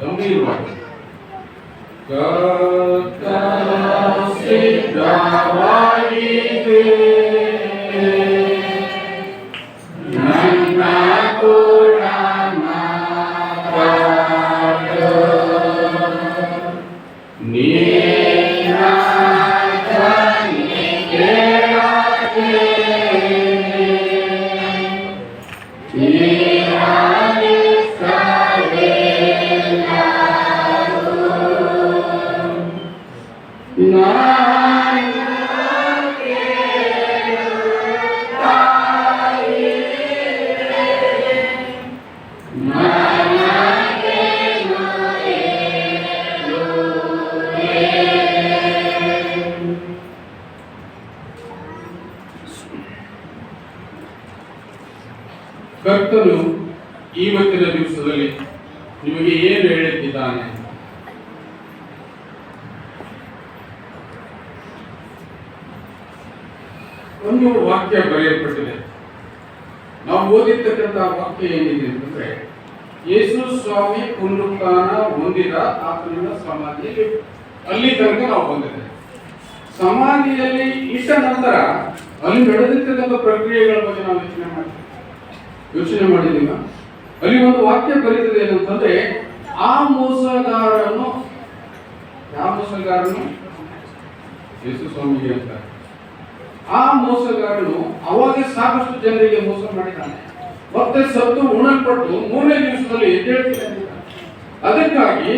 ಗಂಭೀರವಾಗಿ ಕರ್ತನ ಕರ್ತನು ಇವತ್ತಿನ ದಿವಸದಲ್ಲಿ ನಿಮಗೆ ಏನು ಹೇಳುತ್ತಿದ್ದಾನೆ ಒಂದು ವಾಕ್ಯ ಬರೆಯಲ್ಪಟ್ಟಿದೆ. ನಾವು ಓದಿರ್ತಕ್ಕಂಥ ವಾಕ್ಯ ಏನಿದೆ ಅಂತಂದ್ರೆ, ಯೇಸು ಸ್ವಾಮಿ ಪುನರುತ್ಥಾನ ಹೊಂದಿದ ಆತನ ಸಮಾಧಿಯಲ್ಲಿ ಅಲ್ಲಿ ತನಕ ನಾವು ಬಂದಿದ್ದೇವೆ. ಸಮಾಧಿಯಲ್ಲಿ ಇಷ್ಟ ನಂತರ ಅಲ್ಲಿ ನಡೆದಿರ್ತಕ್ಕಂಥ ಪ್ರಕ್ರಿಯೆಗಳ ಬಗ್ಗೆ ನಾವು ಯೋಚನೆ ಮಾಡ್ತೀವಿ. ಯೋಚನೆ ಮಾಡಿದ್ದೀನಿ ಅಲ್ಲಿ ಒಂದು ವಾಕ್ಯ ಬರೀತದೆ ಏನಂತಂದ್ರೆ, ಆ ಮೋಸಗಾರನು ಯಾವ ಮೋಸಗಾರನು ಯೇಸು ಸ್ವಾಮಿ ಅಂತ ಆ ಮೋಸಗಾರನು ಅವಾಗ ಸಾಕಷ್ಟು ಜನರಿಗೆ ಮೋಸ ಮಾಡಿದ್ದಾನೆ. ಮತ್ತೆ ಸತ್ತು ಉಣಲ್ಪಟ್ಟು ಮೂರನೇ ದಿವಸದಲ್ಲಿ ಎದ್ದೇಳ್ತಾನೆ ಅದಕ್ಕಾಗಿ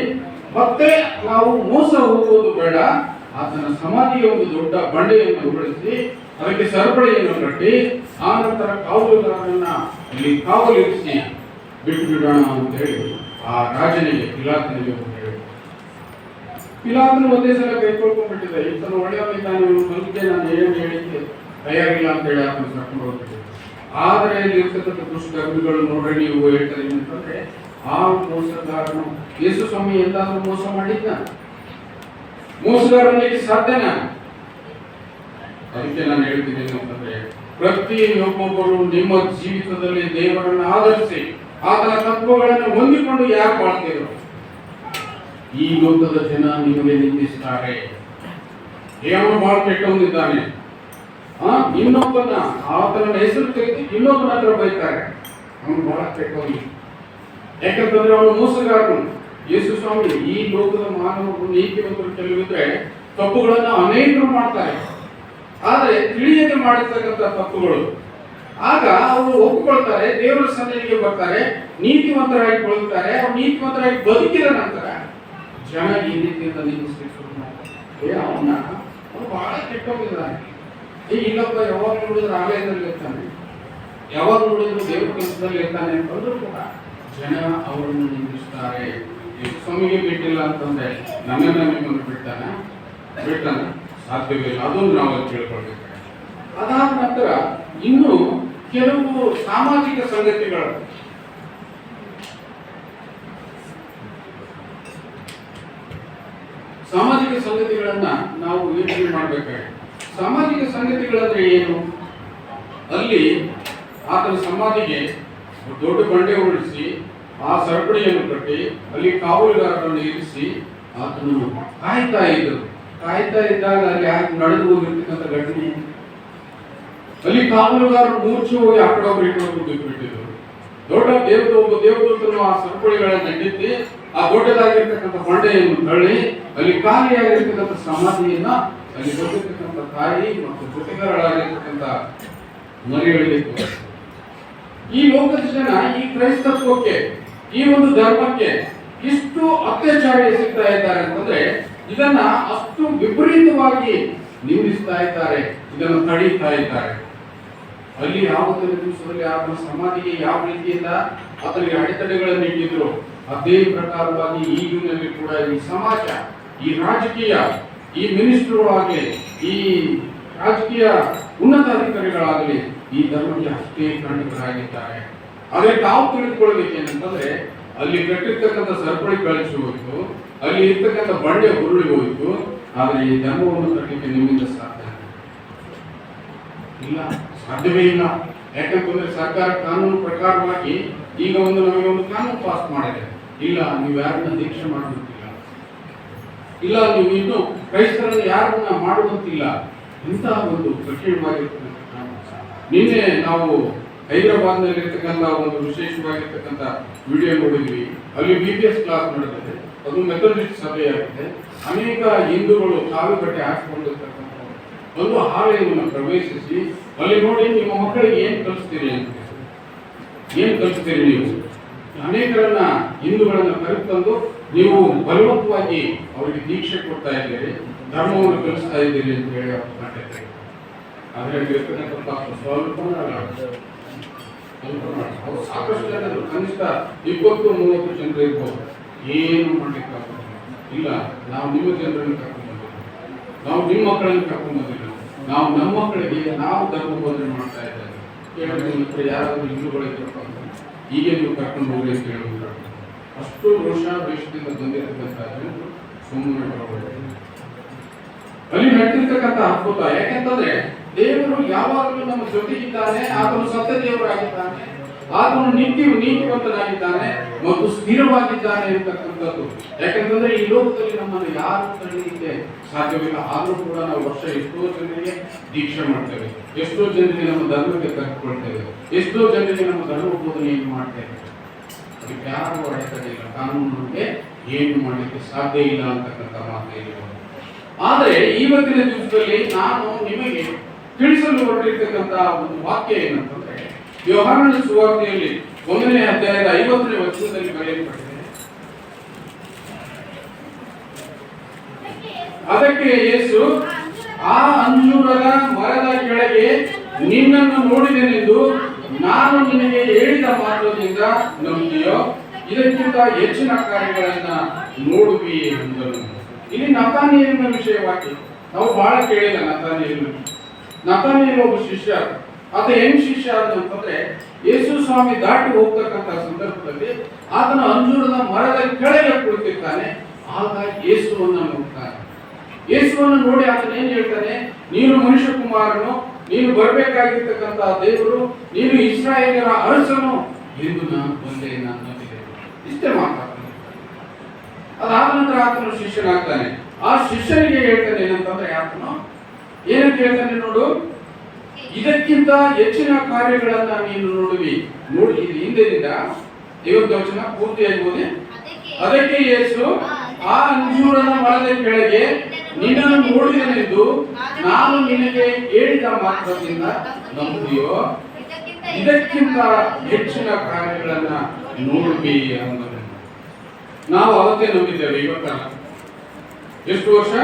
ಮತ್ತೆ ನಾವು ಮೋಸ ಹೋಗುವುದು ಬೇಡ. ಆತನ ಸಮಾಧಿಗೆ ಒಂದು ದೊಡ್ಡ ಬಂಡೆಯನ್ನು ಬಳಸಿ ಅದಕ್ಕೆ ಸರಪಳಿಯನ್ನು ಕಟ್ಟಿ, ಆ ನಂತರ ಕಾವಲುಗಾರರನ್ನ ಇಲ್ಲಿ ಕಾವಲಿರಿಸಿ ಬಿಟ್ಟು ಬಿಡೋಣ ಅಂತ ಹೇಳಿ ಆ ರಾಜನಿಗೆ, ಪಿಲಾತನಿಗೆ ಒಂದು ಹೇಳಿ ಒಂದೇ ಸಲ ಕೈಕೊಳ್ಕೊಂಡ್ಬಿಟ್ಟಿದೆ ಈತನು ಒಳ್ಳೆಯವನಿದ್ದಾನೆ ನಂಬಿಕೆ ನಾನು ಏನು ಹೇಳಿಕೆ? ತಯಾರಿಲ್ಲ ಅಂತ ಹೇಳಿ ಆತನ ಕರ್ಕೊಂಡು ಆದರೆ ಇಲ್ಲಿ ಇರ್ತಕ್ಕಂಥ ದುಷ್ಕರ್ಮಿಗಳು ನೋಡ್ರಿ ನೀವು ಹೇಳ್ತಾರೆ ಏನಂತಂದ್ರೆ, ಆ ಮೋಸಗಾರನು ಯೇಸು ಸ್ವಾಮಿ ಎಲ್ಲಾದರೂ ಮೋಸ ಮಾಡಿದ್ದ ಮೋಸಗಾರನಿಗೆ ಸಾಧ್ಯನಾ? ಅದಕ್ಕೆ ನಾನು ಹೇಳ್ತಿದ್ದೇನೆ ಅಂತಂದ್ರೆ ಪ್ರತಿಯೊಬ್ಬೊಬ್ಬರು ನಿಮ್ಮ ಜೀವಿತದಲ್ಲಿ ದೇವರನ್ನು ಆಧರಿಸಿ, ಆತನ ತತ್ವಗಳನ್ನು ಹೊಂದಿಕೊಂಡು ಯಾಕೆ ಮಾಡ್ತಿರೋ ಈ ಲೋಕದ ಜನ ನಿಮಗೆ ನಿಂದಿಸ್ತಾರೆ ದೇವರು ಬಹಳ ಆ, ಇನ್ನೊಬ್ಬನ, ಆತನ ಹೆಸರು ತೆಗೆದು ಇನ್ನೊಬ್ಬನ ಹತ್ರ ಬೈತಾರೆ. ಅವನು ಬಹಳ ಕೆಟ್ಟವನು ಯಾಕಂತಂದ್ರೆ ಅವನು ಮೋಸಗಾರನು. ಯೇಸು ಸ್ವಾಮಿ, ಈ ಲೋಕದ ಮಾನವರು ನೀತಿವಂತರು ಕೆಲವಿದ್ರೆ ತಪ್ಪುಗಳನ್ನು ಅನೇಕರು ಮಾಡ್ತಾರೆ. ಆದರೆ ತಿಳಿಯದೆ ಮಾಡಿರ್ತಕ್ಕಂಥ ತಪ್ಪುಗಳು. ಆಗ ಅವರು ಒಪ್ಪಿಕೊಳ್ತಾರೆ ದೇವರ ಸನ್ನಿಧಿಗೆ ಬರ್ತಾರೆ, ನೀತಿವಂತರಾಗಿ ಬದುಕ್ತಾರೆ ಅವ್ರು ನೀತಿವಂತರಾಗಿ ಬದುಕಿದ ನಂತರ ಜನ ಈ ರೀತಿಯಿಂದ ನಿಲ್ಲಿಸ್ಲಿಕ್ಕೆ ಮಾಡ್ತಾರೆ ಏ, ಅವನ ಬಹಳ ಕೆಟ್ಟೋಗಿದ್ದಾನೆ. ಏ ಇನ್ನೊಬ್ಬ ಯಾವಾಗ ನೋಡಿದ್ರು ಆಲಯದಲ್ಲಿ ಇರ್ತಾನೆ. ಯಾವಾಗ ನೋಡಿದ್ರು ದೇವರ ಕೆಲಸದಲ್ಲಿ ಇರ್ತಾನೆ ಅಂತಂದ್ರು ಕೂಡ ಜನ ಅವರನ್ನು ನಿಲ್ಲಿಸ್ತಾರೆ. ಸ್ವಾಮಿಗೆ ಬಿಟ್ಟಿಲ್ಲ ಅಂತಂದ್ರೆ ನನ್ನ ನಿಮ್ಮನ್ನು ಬಿಡ್ತಾನೆ? ಬಿಡ್ತಾನೆ. ಸಾಧ್ಯವೇ ಅದೊಂದು ನಾವು ತಿಳ್ಕೊಳ್ಬೇಕು ಅದಾದ ನಂತರ ಇನ್ನು ಕೆಲವು ಸಾಮಾಜಿಕ ಸಂಗತಿಗಳು. ಸಾಮಾಜಿಕ ಸಂಗತಿಗಳನ್ನ ನಾವು ಯೋಚನೆ ಮಾಡಬೇಕಾಗಿದೆ. ಸಾಮಾಜಿಕ ಸಂಗತಿಗಳಂದ್ರೆ ಏನು? ಅಲ್ಲಿ ಆತನ ಸಮಾಧಿಗೆ ದೊಡ್ಡ ಬಂಡೆ ಉಳಿಸಿ ಆ ಸರಪಳಿಯನ್ನು ಕಟ್ಟಿ, ಅಲ್ಲಿ ಕಾವಲುಗಾರರನ್ನು ಇರಿಸಿ ಆತನು ಕಾಯ್ತಾ ಇದ್ದರು. ಕಾಯ್ತಾ ಇದ್ದಾಗ ಅಲ್ಲಿ ಯಾಕೆ ನಡೆದು ಹೋಗಿರ್ತಕ್ಕಂಥ ಘಟನೆ ಅಲ್ಲಿ ಕಾವಲುಗಾರರು ಮೂರ್ಛೆ ಹೋಗಿ ಆ ಕಡೆ ಒಬ್ಬರು ಈ ಕಡೆ ಬಿದ್ದುಬಿಟ್ಟಿದ್ರು ದೊಡ್ಡ ದೇವದ ಒಬ್ಬ ದೇವದೂತನು ಆ ಸರಪಳಿಗಳನ್ನು ಎತ್ತಿ ಆ ದೊಡ್ಡದಾಗಿರ್ತಕ್ಕಂಥ ಬಂಡೆಯನ್ನು ತಳ್ಳಿ, ಅಲ್ಲಿ ಖಾಲಿಯಾಗಿರ್ತಕ್ಕಂಥ ಸಮಾಧಿಯನ್ನ ಅಲ್ಲಿ ಬರ್ತಿರ್ತಕ್ಕಂಥ ತಾಯಿ ಮತ್ತು ಕುಟುಂಬಗಳಾಗಿರ್ತಕ್ಕಂಥ ಮರಿಗಳಿಗೆ. ಈ ಲೋಕದ ಜನ, ಈ ಕ್ರೈಸ್ತತ್ವಕ್ಕೆ, ಈ ಒಂದು ಧರ್ಮಕ್ಕೆ ಇಷ್ಟು ಅತ್ಯಾಚಾರ ಸಿಗ್ತಾ ಇದ್ದಾರೆ ಅಂತಂದ್ರೆ ಇದನ್ನ ಅಷ್ಟು ವಿಪರೀತವಾಗಿ ನಿಂದಿಸ್ತಾ ಇದ್ದಾರೆ, ಇದನ್ನು ತಡೀತಾ ಇದ್ದಾರೆ. ಅಲ್ಲಿ ಯಾವ ಆತನ ಸಮಾಧಿಗೆ ಯಾವ ರೀತಿಯಿಂದ ಅದರಲ್ಲಿ ಅಡೆತಡೆಗಳನ್ನು ಇಟ್ಟಿದ್ರು, ಅದೇ ಪ್ರಕಾರವಾಗಿ ಈಗಿನಲ್ಲಿ ಕೂಡ ಈ ಸಮಾಜ, ಈ ರಾಜಕೀಯ, ಈ ಮಿನಿಸ್ಟ್ರುಗಳಾಗಲಿ ಈ ರಾಜಕೀಯ ಉನ್ನತ ಅಧಿಕಾರಿಗಳಾಗಲಿ ಈ ಧರ್ಮಕ್ಕೆ ಅಷ್ಟೇ ಖಂಡಿತರಾಗಿದ್ದಾರೆ ಆದರೆ ತಾವು ತಿಳಿದುಕೊಳ್ಳಬೇಕೇನೆಂತಂದ್ರೆ, ಅಲ್ಲಿ ಕಟ್ಟಿರ್ತಕ್ಕಂಥ ಸರಪಳಿ ಕಳಿಸಿ ಹೋಯ್ತು ಅಲ್ಲಿ ಇರ್ತಕ್ಕಂಥ ಬಂಡೆ ಉರುಳಿ ಹೋಯ್ತು. ಆದರೆ ಈ ಧರ್ಮವನ್ನು ಕಟ್ಟಲಿಕ್ಕೆ ನಿಮ್ಮಿಂದ ಸಾಧ್ಯ ಇಲ್ಲ, ಸಾಧ್ಯವೇ ಇಲ್ಲ. ಯಾಕಂತಂದ್ರೆ ಸರ್ಕಾರ ಕಾನೂನು ಪ್ರಕಾರವಾಗಿ ಈಗ ಒಂದು ನಮಗೆ ಒಂದು ಕಾನೂನು ಪಾಸ್ ಮಾಡಿದೆ. ಇಲ್ಲ, ನೀವು ಯಾರನ್ನ ದೀಕ್ಷೆ ಮಾಡುವಂತಿಲ್ಲ ಇಲ್ಲ, ನೀವು ಇನ್ನು ಕ್ರೈಸ್ತರನ್ನು ಯಾರನ್ನ ಮಾಡುವಂತಿಲ್ಲ. ಇಂತಹ ಒಂದು ಕಠಿಣವಾಗಿರ್ತಕ್ಕಂಥ ನಿನ್ನೆ ನಾವು ಹೈದರಾಬಾದ್ನಲ್ಲಿರ್ತಕ್ಕಂಥ ಒಂದು ವಿಶೇಷವಾಗಿರ್ತಕ್ಕಂಥ ವಿಡಿಯೋ ನೋಡಿದ್ವಿ ಅಲ್ಲಿ ಬಿ ಪಿ ಎಸ್ ಕ್ಲಾಸ್ ನಡೆದಿದೆ. ಅದು ಮೆಥಡಿಸ್ಟ್ ಸಭೆಯಾಗಿದೆ. ಅನೇಕ ಹಿಂದೂಗಳು ಕಾಲು ಕಟ್ಟೆ ಹಾಕಿಕೊಂಡಿರ್ತಕ್ಕಂಥ ಒಂದು ಆಲಯವನ್ನು ಪ್ರವೇಶಿಸಿ, ಅಲ್ಲಿ ನೋಡಿ ನಿಮ್ಮ ಮಕ್ಕಳಿಗೆ ಏನು ಕಲಿಸ್ತೀರಿ ಅಂತ ಏನು ಕಲಿಸ್ತೀರಿ ನೀವು? ಅನೇಕರನ್ನ ಹಿಂದೂಗಳನ್ನ ಕರೆತಂದು ನೀವು ಬಲವಂತವಾಗಿ ಅವರಿಗೆ ದೀಕ್ಷೆ ಕೊಡ್ತಾ ಇದ್ದೀರಿ, ಧರ್ಮವನ್ನು ಕಲಿಸ್ತಾ ಇದ್ದೀರಿ ಅಂತ ಹೇಳಿ ಅವ್ರು ಮಾಡಿದ್ದಾರೆ ಅದರಲ್ಲಿ ಇರ್ತಕ್ಕಂಥ ಸ್ವಲ್ಪ ಅಲ್ಲ. ಸ್ವಲ್ಪ ಮಾಡ. ಅವ್ರು ಸಾಕಷ್ಟು ಜನರು ಕನಿಷ್ಠ ಇಪ್ಪತ್ತು ಮೂವತ್ತು ಜನರು ಇರ್ಬೋದು. ಏನು ಮಾಡ್ಲಿಕ್ಕೆ ಆಗೋದಿಲ್ಲ. ಇಲ್ಲ, ನಾವು ನಿಮ್ಮ ಜನರನ್ನು ಕರ್ಕೊಂಡು ನಾವು ನಿಮ್ಮ ಮಕ್ಕಳನ್ನು ಕರ್ಕೊಂಡು ನಾವು ನಮ್ಮ ಮಕ್ಕಳಿಗೆ ನಾವು ಧರ್ಮ ಬೋಧನೆ ಮಾಡ್ತಾ ಇದ್ದೇವೆ. ಕೇಳಿದ್ರೆ ಯಾರಾದರೂ ಹಿಂದೂಗಳಿದ್ರಪ್ಪ ಈಗ ನೀವು ಕರ್ಕೊಂಡು ಹೋಗಿ ಅಂತ ಹೇಳಿದ್ರು ಅಷ್ಟು ರೋಷ ದ್ವೇಷದಿಂದ ಬಂದಿರತಕ್ಕಂಥ ಜನರು ಸುಮ್ಮನೆ ಬರಬಹುದು ಅಲ್ಲಿ ನಡೆದಿರ್ತಕ್ಕಂಥ ಅದ್ಭುತ, ಯಾಕೆಂತಂದ್ರೆ ದೇವರು ಯಾವಾಗಲೂ ನಮ್ಮ ಜೊತೆಗಿದ್ದಾನೆ, ಆತನು ಸತ್ಯ ದೇವರಾಗಿದ್ದಾನೆ ಆತನು ನಿತ್ಯ ನೀತಿವಂತನಾಗಿದ್ದಾನೆ ಮತ್ತು ಸ್ಥಿರವಾಗಿದ್ದಾನೆ ಅಂತಕ್ಕಂಥದ್ದು. ಯಾಕಂತಂದ್ರೆ ಈ ಲೋಕದಲ್ಲಿ ನಮ್ಮನ್ನು ಯಾರು ತಡೆಯಲಿಕ್ಕೆ ಸಾಧ್ಯವಿಲ್ಲ, ಆದರೂ ಕೂಡ ನಾವು ವರ್ಷ ಎಷ್ಟೋ ಜನರಿಗೆ ದೀಕ್ಷೆ ಮಾಡ್ತೇವೆ. ಎಷ್ಟೋ ಜನರಿಗೆ ನಮ್ಮ ಧರ್ಮಕ್ಕೆ ತಕ್ಕೊಳ್ತೇವೆ ಎಷ್ಟೋ ಜನರಿಗೆ ನಮ್ಮ ಧರ್ಮ ಬೋಧನೆಯನ್ನು ಮಾಡ್ತೇವೆ. ಅದಕ್ಕೆ ಯಾರು ಅಡೆತಡೆ ಇಲ್ಲ ಕಾನೂನಿಗೆ ಏನು ಮಾಡಲಿಕ್ಕೆ ಸಾಧ್ಯ ಇಲ್ಲ ಅಂತಕ್ಕಂಥ ಮಾತೇ. ಆದರೆ ಇವತ್ತಿನ ದಿವಸದಲ್ಲಿ ನಾನು ನಿಮಗೆ ತಿಳಿಸಲು ಹೊರಟಿರ್ತಕ್ಕಂಥ ಒಂದು ವಾಕ್ಯ ಏನಂತಂದ್ರೆ ವ್ಯವಹಾರದ ಸುವಾರ್ತೆಯಲ್ಲಿ ಒಂದನೇ ಅಧ್ಯಾಯದ ಐವತ್ತನೇ ವಚನದಲ್ಲಿ ಬರೆಯಲ್ಪಟ್ಟಿದೆ. ಅದಕ್ಕೆ ಯೇಸು, ಆ ಅಂಜೂರದ ಮರದ ಕೆಳಗೆ ನಿನ್ನನ್ನು ನೋಡಿದೆನೆಂದು ನಾನು ನಿನಗೆ ಹೇಳಿದ ಮಾತ್ರದಿಂದ ನಂಬಿಯೋ? ಇದಕ್ಕಿಂತ ಹೆಚ್ಚಿನ ಕಾರ್ಯಗಳನ್ನ ನೋಡುವಿ ಎಂದರು ಇಲ್ಲಿ ನತಾನಿಯಲಿನ ವಿಷಯವಾಗಿ ನಾವು ಬಹಳ ಕೇಳಿದ ನತಾನಿಯಲು ನತಾನಿಯಲ್ ಒಬ್ಬ ಶಿಷ್ಯ ಆತ ಹೆಂಗ್ ಶಿಷ್ಯ ಅಂತಂದ್ರೆ ಯೇಸು ಸ್ವಾಮಿ ದಾಟಿ ಹೋಗ್ತಕ್ಕಂತ ಸಂದರ್ಭದಲ್ಲಿ ಆತನ ಅಂಜೂರದ ಮರದ ಕೆಳಗೆ ಕುಳಿತಿರ್ತಾನೆ ಆಗ ಯೇಸುವನ್ನ ನೋಡ್ತಾನೆ. ಯೇಸುವನ್ನು ನೋಡಿ ಆತನ ಏನ್ ಹೇಳ್ತಾನೆ? ನೀನು ಮನುಷ್ಯ ಕುಮಾರನು ನೀನು ಬರಬೇಕಾಗಿರ್ತಕ್ಕಂಥ ದೇವರು, ನೀನು ಇಸ್ರಾಯೇಲರ ಅರಸನು ಎಂದು ನಾನು ಬಂದೆ ನಾನು ನಂಬಿದೆ ಇಷ್ಟೇ ಮಾತಾಡ್ತಾನೆ. ಅದಾದ ನಂತರ ಆತನು ಶಿಷ್ಯನಾಗ್ತಾನೆ. ಆ ಶಿಷ್ಯನಿಗೆ ಹೇಳ್ತಾನೆ ಏನಂತಂದ್ರೆ, ಆತನು ಏನಂತ ಹೇಳ್ತಾನೆ ನೋಡು? ಇದಕ್ಕಿಂತ ಹೆಚ್ಚಿನ ಕಾರ್ಯಗಳನ್ನ ನೀನು ನೋಡುವಿ. ನೋಡಿ ಹಿಂದಿನಿಂದ ದೇವರ ವಚನ ಪೂರ್ತಿಯಾಗಿ ಓದಿ ಅದಕ್ಕೆ ಯೇಸು, ಆ ಅಂಜೂರನ ಮರದ ಕೆಳಗೆ ನಿನ್ನನ್ನು ನೋಡಿದನೆಂದು ನಾನು ನಿನಗೆ ಹೇಳಿದ ಮಾತ್ರದಿಂದ ನಂಬಿಯೋ ಇದಕ್ಕಿಂತ ಹೆಚ್ಚಿನ ಕಾರ್ಯಗಳನ್ನ ನೋಡುವಿ ಅನ್ನೋದನ್ನು. ನಾವು ಅವತ್ತೇ ನಂಬಿದ್ದೇವೆ ಇವತ್ತ ಎಷ್ಟು ವರ್ಷ?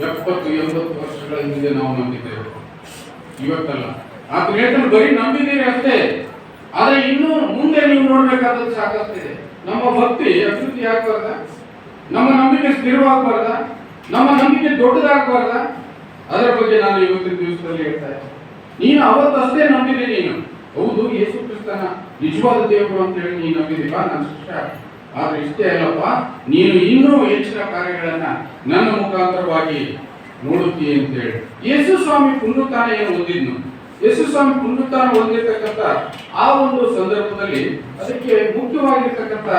ಎಪ್ಪತ್ತು, ಎಂಬತ್ತು ವರ್ಷಗಳ ಹಿಂದೆ ನಾವು ನಂಬಿದ್ದೇವೆ. ಇವತ್ತಲ್ಲ. ಆ ಕ್ರಿಯೇಟರ್ ಬರೀ ನಂಬಿದ್ದೀರಿ ಅಷ್ಟೇ. ಆದ್ರೆ ಇನ್ನು ಮುಂದೆ ನೀವು ನೋಡ್ಬೇಕಾದದ್ದು ಸಾಕಷ್ಟಿದೆ. ನಮ್ಮ ಭಕ್ತಿ ಅಭಿವೃದ್ಧಿ ಆಗ್ಬಾರ್ದ? ನಮ್ಮ ನಂಬಿಕೆ ಸ್ಥಿರವಾಗಬಾರ್ದ ನಮ್ಮ ನಂಬಿಕೆ ದೊಡ್ಡದಾಗಬಾರ್ದ? ಅದರ ಬಗ್ಗೆ ನಾನು ಇವತ್ತಿನ ದಿವಸದಲ್ಲಿ ಹೇಳ್ತಾ ನೀನು ಅವತ್ತಷ್ಟೇ ನಂಬಿದೆ ನೀನು. ಹೌದು, ಯೇಸು ಕ್ರಿಸ್ತನ ನಿಜವಾದ ದೇವರು ಅಂತ ಹೇಳಿ ನೀನು ನಂಬಿದೀವ ನನ್ನ ಶಿಷ್ಯ ಆದ್ರೆ ಇಷ್ಟೇ ಅಲ್ಲಪ್ಪ, ನೀನು ಇನ್ನೂ ಹೆಚ್ಚಿನ ಕಾರ್ಯಗಳನ್ನ ನನ್ನ ಮುಖಾಂತರವಾಗಿ ನೋಡುತ್ತೀಯ ಅಂತ ಹೇಳಿ ಯೇಸು ಸ್ವಾಮಿ ಪುನರುತ್ಥಾನ ಏನು ಹೊಂದಿದ್ನು? ಯೇಸು ಸ್ವಾಮಿ ಪುನರುತ್ಥಾನ ಹೊಂದಿರತಕ್ಕಂಥ ಆ ಒಂದು ಸಂದರ್ಭದಲ್ಲಿ ಅದಕ್ಕೆ ಮುಖ್ಯವಾಗಿರ್ತಕ್ಕಂಥ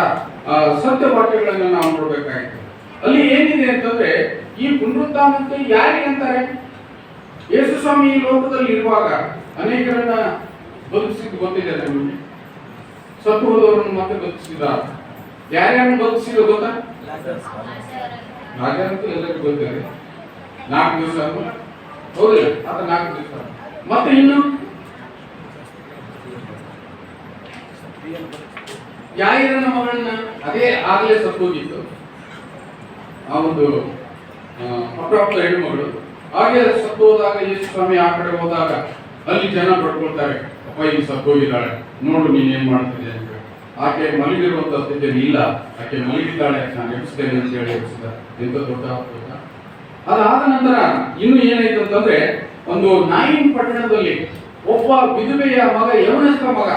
ಸತ್ಯ ವಾಕ್ಯಗಳನ್ನ ನಾವು ನೋಡ್ಬೇಕಾಗಿತ್ತು. ಅಲ್ಲಿ ಏನಿದೆ ಅಂತಂದ್ರೆ, ಈ ಪುನರುತ್ಥಾನಕ್ಕೆ ಯಾರಿಗೆ ಅಂತಾರೆ? ಯೇಸು ಸ್ವಾಮಿ ಈ ಲೋಕದಲ್ಲಿ ಇರುವಾಗ ಅನೇಕರನ್ನ ಬದುಕಿಸಿದ್ದು ಗೊತ್ತಿದೆ ನಮಗೆ ಸತ್ತು ಹೋದವರನ್ನು ಮತ್ತೆ ಬದುಕಿಸಿದ ಯಾರ್ಯಾರನ್ನು ಬದುಕಿಸಿದ ಗೊತ್ತಾ? ರಾಜರಂತೂ ಎಲ್ಲರಿಗೂ ಗೊತ್ತಿದೆ ನಾಲ್ಕು ದಿವಸ ಹೌದಿಲ್ಲ ಅದು ನಾಲ್ಕು ದಿವಸ ಮತ್ತೆ ಇನ್ನು? ಯಾಯಿರನ ಮಗಳನ್ನ ಅದೇ ಆಗಲೇ ಸತ್ತೋಗಿತ್ತು? ಆ ಒಂದು ಅಪ್ರಾಪ್ತ ಹೆಣ್ಣುಮಗಳು. ಹಾಗೆ ಸತ್ತೋದಾಗ ಯೇಸು ಸ್ವಾಮಿ ಆ ಕಡೆ ಹೋದಾಗ ಅಲ್ಲಿ ಜನ ಪಡ್ಕೊಳ್ತಾರೆ ಅಪ್ಪ ಈಗ ಸತ್ತೋಗಿದ್ದಾಳೆ. ನೋಡು ನೀನ್ ಏನ್ ಮಾಡ್ತಿದ್ದೆ. ಆಕೆ ಮಲಗಿರುವಂತ ಸ್ಥಿತಿಯಲ್ಲಿ ಇಲ್ಲ. ಆಕೆ ಮಲಗಿದ್ದಾಳೆ, ನಾನು ಎಬ್ಬಿಸ್ತೇನೆ ಅಂತ ಹೇಳಿ ಎಬ್ಬಿಸಿದ ಎಂತ ದೊಡ್ಡ ಅದ್ಭುತ ಅದಾದ ನಂತರ ಇನ್ನು ಏನಾಯ್ತು ಅಂತಂದ್ರೆ, ಒಂದು ನಾಯಿನ್ ಪಟ್ಟಣದಲ್ಲಿ ಒಬ್ಬ ವಿಧವೆಯ ಮಗ ಯವನಸ್ಥ ಮಗ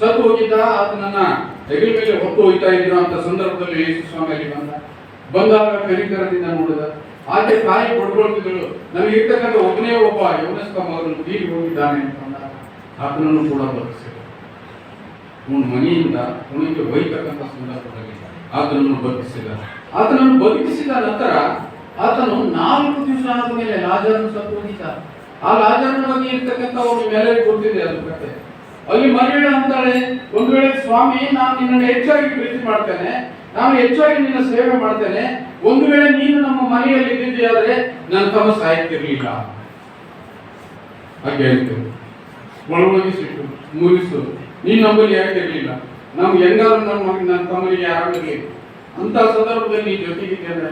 ಸತ್ತು ಹೋಗಿದ್ದ. ಆತನನ್ನ ಹೆಗಲ ಮೇಲೆ ಹೊತ್ತು ಹೋಗ್ತಾ ಇದ್ರು ಅಂತ ಸಂದರ್ಭದಲ್ಲಿ ಯೇಸು ಸ್ವಾಮಿ ಅಲ್ಲಿ ಬಂದ. ಬಂದಾಗ ಕರಿಕರದಿಂದ ನೋಡಿದ. ಆಕೆ ತಾಯಿ ಪಡ್ಕೊಳ್ತಿದ್ದಳು ನಮಗೆ ಇರ್ತಕ್ಕಂಥ ಒಬ್ಬನೇ ಒಬ್ಬ ಯವನಸ್ಥ ಮಗನು ತೀರಿ ಹೋಗಿದ್ದಾನೆ ಅಂತ ಆತನನ್ನು ಕೂಡ ಬದುಕಿಸಿದ ಅವನ ಮನೆಯಿಂದ ಅವನಿಗೆ ಒಯ್ತಕ್ಕಂಥ ಸಂದರ್ಭದಲ್ಲಿ ಆತನನ್ನು ಬದುಕಿಸಿದ ಆತನನ್ನು ಬದುಕಿಸಿದ ನಂತರ ಆತನು ನಾಲ್ಕು ದಿವಸ ಆದಮೇಲೆ ಲಾಜರನ್ನು ಸತ್ತು ಹೋಗಿದ್ದ ಆ ಲಾಜರನ ಬಗ್ಗೆ ಇರ್ತಕ್ಕಂಥ ಒಂದು ಮೇಲೆ ಗೊತ್ತಿದೆ ಅದು ಕತೆ ಅಲ್ಲಿ ಮರಿಯಳ ಅಂತಾಳೆ, ಒಂದು ವೇಳೆ ಸ್ವಾಮಿ, ನಾನು ನಿನ್ನನ್ನು ಹೆಚ್ಚಾಗಿ ಪ್ರೀತಿ ಮಾಡ್ತೇನೆ, ನಾನು ಹೆಚ್ಚಾಗಿ ನಿನ್ನ ಸೇವೆ ಮಾಡ್ತೇನೆ, ಒಂದು ವೇಳೆ ನೀನು ನಮ್ಮ ಮನೆಯಲ್ಲಿ ಇದ್ದಿದ್ದಾದ್ರೆ ನನ್ನ ತಮ್ಮ ಸಾಯ್ತಿರ್ಲಿಲ್ಲ ಹಾಗೆ ಹೇಳ್ತೇವೆ ಒಳಗೊಳಗಿಸಿಟ್ಟು ಮುಗಿಸು. ನೀನ್ ನಮ್ಮಲ್ಲಿ ಯಾಕೆ ಇರ್ಲಿಲ್ಲ? ನಮ್ಗೆ ಹೆಂಗಾದ್ರೂ ನಮ್ಮ ನನ್ನ ತಮ್ಮನಿಗೆ ಯಾರಾಗಲಿ ಅಂತ ಸಂದರ್ಭದಲ್ಲಿ ನೀ ಜೊತೆಗಿದ್ದೇನೆ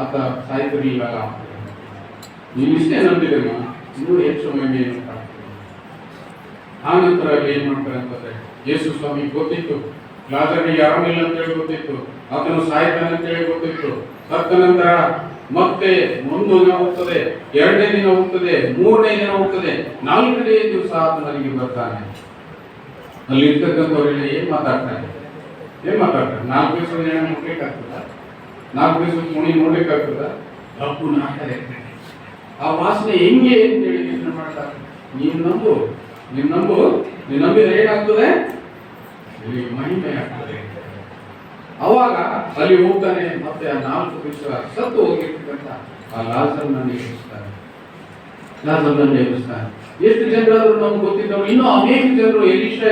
ಆತ ಸಾಯ್ತಿರ್ಲಿಲ್ಲ ನೀನು ಇಷ್ಟೇ ಇನ್ನೂ ಹೆಚ್ಚು ಮಹಿಮೆ ಆ ನಂತರ ಅಲ್ಲಿ ಏನ್ ಮಾಡ್ತಾರೆ ಅಂತಂದ್ರೆ, ಯೇಸು ಸ್ವಾಮಿ ಗೊತ್ತಿತ್ತು. ಯಾರು ಆರಾಮಿಲ್ಲ ಅಂತ ಹೇಳಿ ಗೊತ್ತಿತ್ತು. ಆತನು ಸಾಯ್ತಾನೆ ಅಂತ ಹೇಳಿ ಗೊತ್ತಿತ್ತು. ಸತ್ತ ನಂತರ ಮತ್ತೆ ಒಂದು ದಿನ ಹೋಗ್ತದೆ, ಎರಡನೇ ದಿನ ಹೋಗ್ತದೆ, ಮೂರನೇ ದಿನ ಹೋಗ್ತದೆ, ನಾಲ್ಕನೇ ದಿವಸ ಆತನಿಗೆ ಬರ್ತಾನೆ. ಅಲ್ಲಿ ಇರ್ತಕ್ಕಂಥವರೆಲ್ಲ ಏನ್ ಮಾತಾಡ್ತಾರೆ ಏನ್ ಮಾತಾಡ್ತಾರೆ? ನಾಲ್ಕು ದಿವಸ ನೇಣ ಮುಟ್ಲಿಕ್ಕಾಗ್ತದ ನಾಲ್ಕು ದಿವಸ ಮುಣಿ ನೋಡ್ಲಿಕ್ಕಾಗ್ತದ ತಪ್ಪು ನಾಟ ಆ ವಾಸನೆ ಹೆಂಗೆ ಅಂತೇಳಿ ಯೋಚನೆ ಮಾಡ್ತಾರೆ ನೀನು ನಂಬು ನೀನು ನಂಬು ನೀನು ನಂಬಿದ್ರೆ ಏನಾಗ್ತದೆ ಇಲ್ಲಿ ಮಹಿಮೆ ಆಗ್ತದೆ ಅವಾಗ ಅಲ್ಲಿ ಹೋಗ್ತಾನೆ ಮತ್ತೆ ಆ ನಾಲ್ಕು ದಿವಸ ಸತ್ತು ಹೋಗಿರ್ತಕ್ಕಂಥ ಆ ಲಾಸನ್ನ ಎಬ್ಬಿಸ್ತಾನೆ ಲಾಸನ್ನ ಎಬ್ಬಿಸ್ತಾನೆ ಎಷ್ಟು ಜನರಾದ್ರೂ ನಮ್ಗೆ ಗೊತ್ತಿದ್ದವರು. ಇನ್ನೂ ಅನೇಕ ಜನರು ಎಲ್ಲಿಷ್ಟ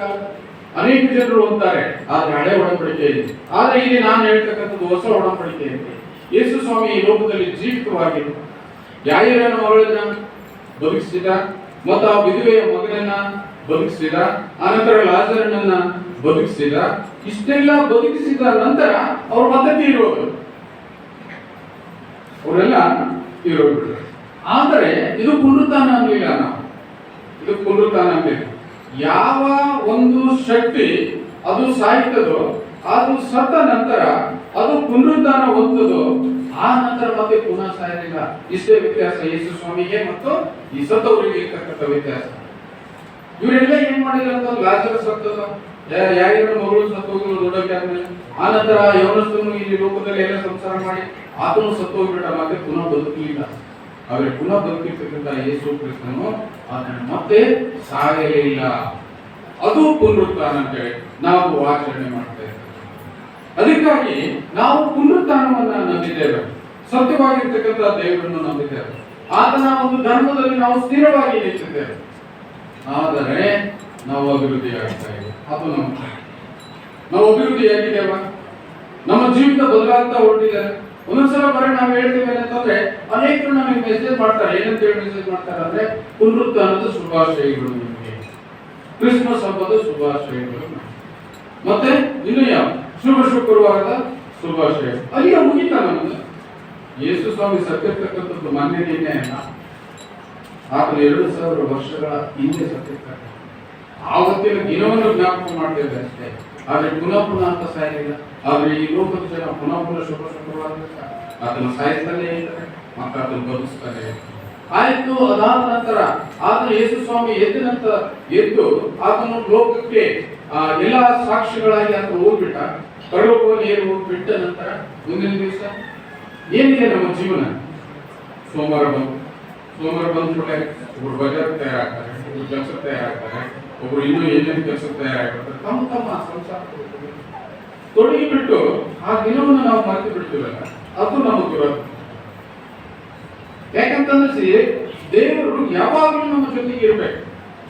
ಕಾಲದ ಅನೇಕ ಜನರು ಅಂತಾರೆ ಆದ್ರೆ ಹಳೆ ಒಡಂಬಡಿಕೆ ಇದೆ. ಆದ್ರೆ ಇಲ್ಲಿ ನಾನು ಹೇಳ್ತಕ್ಕಂಥದ್ದು ಹೊಸ ಒಡಂಬಡಿಕೆ ಇದೆ. ಯೇಸು ಸ್ವಾಮಿ ಈ ಲೋಕದಲ್ಲಿ ಜೀವಿತವಾಗಿದೆ ಯಾಯಿರನ ಮಗಳನ್ನ ಬದುಕಿಸಿದ? ಮತ್ತು ಆ ವಿಧವೆಯ ಮಗನನ್ನ ಬದುಕಿಸಿದ? ಆನಂತರ ಲಾಜರನ್ನ ಬದುಕಿಸಿದ? ಇಷ್ಟೆಲ್ಲ ಬದುಕಿಸಿದ ನಂತರ ಅವ್ರು ಮತ್ತೆ ಇರೋದು. ಅವರೆಲ್ಲ ತೀರೋಗ್ಬಿಟ್ರು ಆದರೆ ಇದು ಪುನರುತ್ಥಾನ ಆಗಲಿಲ್ಲ ಇದು ಪುನರುತ್ಥಾನ ಅನ್ನಲಿಲ್ಲ ಯಾವ ಒಂದು ಶಕ್ತಿ ಅದು ಸಾಯ್ತದೋ ಅದು ಸತ್ತ ನಂತರ ಅದು ಪುನರುತ್ಥಾನ ಹೊಂದದೋ ಆ ನಂತರ ಮತ್ತೆ ಪುನಃ ಸಾಯಲಿಲ್ಲ. ಇಷ್ಟೇ ವ್ಯತ್ಯಾಸ ಯೇಸು ಸ್ವಾಮಿಗೆ ಮತ್ತು ಈ ಸತ್ತವರಿಗೆ ಇರ್ತಕ್ಕಂಥ ವ್ಯತ್ಯಾಸ. ಇವರೆಲ್ಲ ಏನ್ ಮಾಡಿದ್ರು ಅಂತ ಲಾಜರ ಸತ್ತದ ಯಾರಿಗೂ ಮಗಳು ಸತ್ತೋಗಿ ನೋಡೋಕೆ ಆದ್ಮೇಲೆ? ಆ ನಂತರ ಯವನಸ್ಥನು ಇಲ್ಲಿ ಲೋಕದಲ್ಲಿ ಎಲ್ಲ ಸಂಸಾರ ಮಾಡಿ, ಆತನು ಸತ್ತೋಗ್ಬಿಟ್ಟ ಮತ್ತೆ ಪುನಃ ಬದುಕಲಿಲ್ಲ. ಆದ್ರೆ ಪುನಃ ಬದುಕಿರ್ತಕ್ಕಂಥ ಯೇಸು ಕ್ರಿಸ್ತನು ಅದನ್ನು ಮತ್ತೆ ಸಾಯಲಿಲ್ಲ ಅದು ಪುನರುತ್ಥಾನ ಅಂತೇಳಿ ನಾವು ಆಚರಣೆ ಮಾಡ್ತೇವೆ ಅದಕ್ಕಾಗಿ ನಾವು ಪುನರುತ್ಥಾನವನ್ನ ನಂಬಿದ್ದೇವೆ. ಸತ್ಯವಾಗಿರ್ತಕ್ಕಂಥ ದೇವರನ್ನು ನಂಬಿದ್ದೇವೆ. ಆತನ ಒಂದು ಧರ್ಮದಲ್ಲಿ ನಾವು ಸ್ಥಿರವಾಗಿ ನಿಂತಿದ್ದೇವೆ. ಆದರೆ ನಾವು ಅಭಿವೃದ್ಧಿ ಆಗ್ತಾ ಇದೆ ಅದು ನಮ್ಮ ನಾವು ಅಭಿವೃದ್ಧಿ ಆಗಿದ್ದೇವಾ ನಮ್ಮ ಜೀವಿತ ಬದಲಾಗ್ತಾ ಹೊರಟಿದೆ. ಒಂದೊಂದ್ಸಲ ಬರೀ ನಾವು ಹೇಳ್ತೀವಿ ಅಂತಂದ್ರೆ ಅನೇಕರು ನಮಗೆ ಮೆಸೇಜ್ ಮಾಡ್ತಾರೆ. ಏನಂತ ಹೇಳಿ ಮೆಸೇಜ್ ಮಾಡ್ತಾರೆ ಅಂದ್ರೆ ಪುನರುತ್ಥಾನದ ಶುಭಾಶಯಗಳು ನಿಮಗೆ. ಕ್ರಿಸ್ಮಸ್ ಹಬ್ಬದ ಶುಭಾಶಯಗಳು ಮತ್ತೆ ಇನ್ನು ಶುಭ ಶುಕ್ರವಾರದ ಶುಭಾಶಯ. ಅಲ್ಲಿಯ ಮುಗಿತ ನಮಗೆ. ಯೇಸು ಸ್ವಾಮಿ ಸತ್ತಿರ್ತಕ್ಕಂಥದ್ದು ಮೊನ್ನೆ ನಿನ್ನೆ ಆತನು ಎರಡು ಸಾವಿರ ವರ್ಷಗಳ ಹಿಂದೆ ಸತ್ತಿರ್ತಾರೆ ಆವತ್ತಿನ ದಿನವನ್ನು ಜ್ಞಾಪಕ ಮಾಡ್ತೇವೆ ಅಷ್ಟೇ. ಆದ್ರೆ ಪುನಃ ಪುನಃ ಅಂತ ಸಾಯಲಿಲ್ಲ ಆದರೆ ಈ ಲೋಕದ ಜನ ಪುನಃ ಪುನಃ ಶುಭ ಶುಭವಾಗಿ ಆತನ ಸಾಯಿಸ್ತಾನೆ ಇರ್ತಾರೆ ಮತ್ತೆ ಅದನ್ನು ಬದುಕಿಸ್ತಾನೆ. ಆಯ್ತು, ಅದಾದ ನಂತರ ಆತನ ಯೇಸು ಸ್ವಾಮಿ ಎದ್ದ ಎದ್ದು ಆತನು ಲೋಕಕ್ಕೆ ಎಲ್ಲಾ ಸಾಕ್ಷಿಗಳಾಗಿ ಆತ ಹೋಗ್ಬಿಟ್ಟ. ಪರಲೋಕವನ್ನು ಏನು ಹೋಗ್ಬಿಟ್ಟ ನಂತರ ಮುಂದಿನ ದಿವಸ ಏನಿದೆ ನಮ್ಮ ಜೀವನ? ಸೋಮವಾರ ಬಂದು, ಸೋಮವಾರ ಬಂದ ಕೂಡಲೇ ಬಜಾರ್ ತಯಾರಾಗ್ತಾರೆ ಒಬ್ರು ಕೆಲಸ ತಯಾರಾಗ್ತಾರೆ. ಒಬ್ರು ಇನ್ನೂ ಏನೇನು ಕೆಲಸ ತಯಾರಾಗ್ತಾರೆ ತಮ್ಮ ತಮ್ಮ ಸಂಸಾರ ತೊಡಗಿ ಬಿಟ್ಟು ಆ ದಿನವನ್ನು ನಾವು ಮರೆತು ಬಿಡ್ತೀವಲ್ಲ ಅದು ನಮಗೆ ಇರೋದು ಯಾಕಂತಂದ್ರೆ ದೇವರು ಯಾವಾಗಲೂ ನಮ್ಮ ಜೊತೆಗೆ ಇರಬೇಕು.